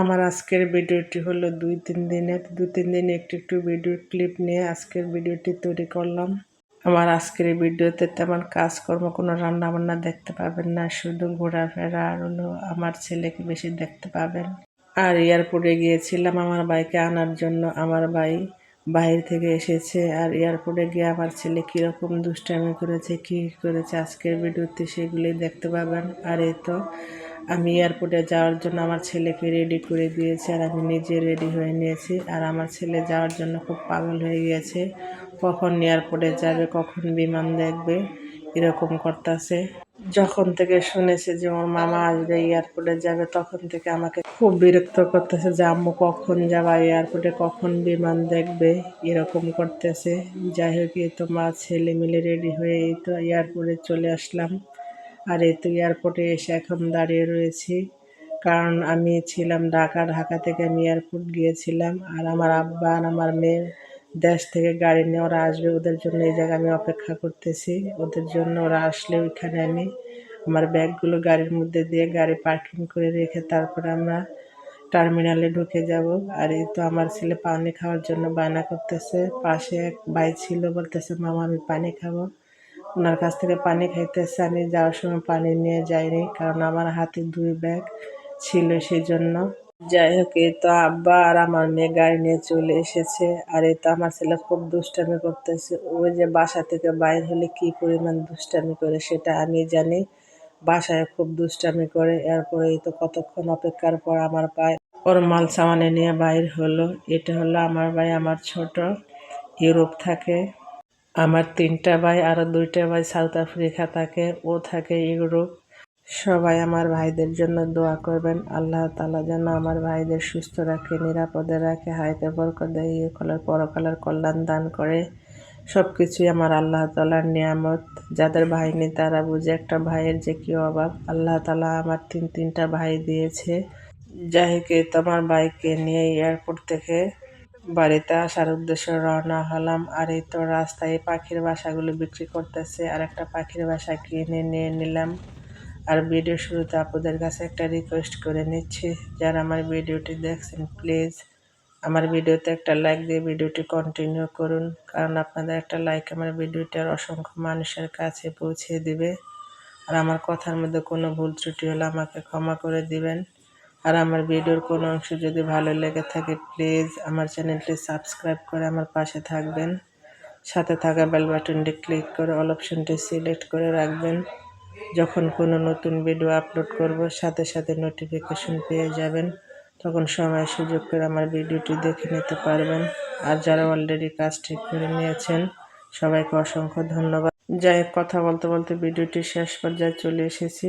আমার আজকের ভিডিওটি হলো দুই, তিন দিনের দু তিন দিন একটু একটু ভিডিও ক্লিপ নিয়ে আজকের ভিডিওটি তৈরি করলাম। আমার আজকের ভিডিওতে তেমন কাজকর্ম, কোনো রান্না বান্না দেখতে পাবেন না, শুধু ঘোরাফেরা আর হলো আমার ছেলেকে বেশি দেখতে পাবেন। আর এয়ারপোর্টে গিয়েছিলাম আমার বাইকে আনার জন্য, আমার ভাই বাইরে থেকে এসেছে। আর এয়ারপোর্টে গিয়ে আমার ছেলে কীরকম দুষ্টামি করেছে, কী করেছে, আজকের ভিডিওতে সেগুলি দেখতে পাবেন। আর এই তো আমি এয়ারপোর্টে যাওয়ার জন্য আমার ছেলেকে রেডি করে দিয়েছি আর আমি নিজে রেডি হয়ে নিয়েছি। আর আমার ছেলে যাওয়ার জন্য খুব পাগল হয়ে গিয়েছে। কখন এয়ারপোর্টে যাবে, কখন বিমান দেখবে, এরকম করতেছে। যখন থেকে শুনেছে যে ওর মামা আসবে, এয়ারপোর্টে যাবে, তখন থেকে আমাকে খুব বিরক্ত করতেছে যে আম্মু কখন যাবা এয়ারপোর্টে কখন বিমান দেখবে, এরকম করতেছে। যাই হোক, এই তো মা ছেলে মিলে রেডি হয়ে এই তো এয়ারপোর্টে চলে আসলাম। আর এই তো এয়ারপোর্টে এসে এখন দাঁড়িয়ে রয়েছি। কারণ আমি ছিলাম ঢাকা ঢাকা থেকে আমি এয়ারপোর্ট গিয়েছিলাম। আর আমার আব্বা আর আমার মেয়ে দেশ থেকে গাড়ি নিয়ে ওরা আসবে, ওদের জন্য এই জায়গায় আমি অপেক্ষা করতেছি। ওদের জন্য ওরা আসলে ওইখানে আমি আমার ব্যাগগুলো গাড়ির মধ্যে দিয়ে গাড়ি পার্কিং করে রেখে তারপরে আমরা টার্মিনালে ঢুকে যাব। আর এই তো আমার ছেলে পানি খাওয়ার জন্য বায়না করতেছে। পাশে এক ভাই ছিল, বলতেছে, মামা, আমি পানি খাব। ওনার কাছ থেকে পানি খাইতেছে। আমি যাওয়ার সময় পানি নিয়ে যাইনি, কারণ আমার হাতে দুই ব্যাগ ছিল সেই জন্য যাই হোক, এই তো আব্বা আর আমার মেয়ে গাড়ি নিয়ে চলে এসেছে। আর এই তো আমার ছেলে খুব দুষ্টামি করতেছে। ওই যে বাসা থেকে বাইর হলে কি পরিমাণ দুষ্টামি করে সেটা আমি জানি। বাসায় খুব দুষ্টামি করে। এরপরে এই তো কতক্ষণ অপেক্ষার পর আমার পায়ে ওর মাল সামানে নিয়ে বাইর হলো। এটা হলো আমার ভাই, আমার ছোট ইউরোপ থাকে। আমার তিনটা ভাই আরও দুইটা ভাই সাউথ আফ্রিকা থাকে, ও থাকে ইউরোপ। সবাই আমার ভাইদের জন্য দোয়া করবেন। আল্লাহ তালা যেন আমার ভাইদের সুস্থ রাখে, নিরাপদে রাখে হাইতে বরকত দেয় কলার পরকালের কল্যাণ দান করে। সব কিছুই আমার আল্লাহ তালার নিয়ামত। যাদের ভাই নেই, তারা বুঝে একটা ভাইয়ের যে কী অভাব। আল্লাহ তালা আমার তিন তিনটা ভাই দিয়েছে। যাই হোক তোমার ভাইকে নিয়ে এয়ারপোর্ট থেকে বাড়িতে আসার উদ্দেশ্যে রওনা হলাম। আর এই তো রাস্তায় পাখির বাসাগুলো বিক্রি করতেছে। আর একটা পাখির বাসা কিনে নিয়ে নিলাম। আর ভিডিও শুরুতে আপনাদের কাছে একটা রিকোয়েস্ট করে নিচ্ছি। যারা আমার ভিডিওটি দেখছেন প্লিজ আমার ভিডিওতে একটা লাইক দিয়ে ভিডিওটি কন্টিনিউ করুন। কারণ আপনাদের একটা লাইক আমার ভিডিওটি আর অসংখ্য মানুষের কাছে পৌঁছে দিবে। আর আমার কথার মধ্যে কোনো ভুল ত্রুটি হলে আমাকে ক্ষমা করে দিবেন। আর আমার ভিডিওর কোনো অংশ যদি ভালো লেগে থাকে প্লিজ আমার চ্যানেলটি সাবস্ক্রাইব করে আমার পাশে থাকবেন। সাথে থাকা বেল বাটনটি ক্লিক করে অল অপশনটি সিলেক্ট করে রাখবেন। যখন কোনো নতুন ভিডিও আপলোড করব, সাথে সাথে নোটিফিকেশন পেয়ে যাবেন। তখন সময় সুযোগ করে আমার ভিডিওটি দেখে নিতে পারবেন। আর যারা অলরেডি কাজ ঠিক করে নিয়েছেন, সবাইকে অসংখ্য ধন্যবাদ। যাই কথা বলতে বলতে ভিডিওটি শেষ পর্যায়ে চলে এসেছি।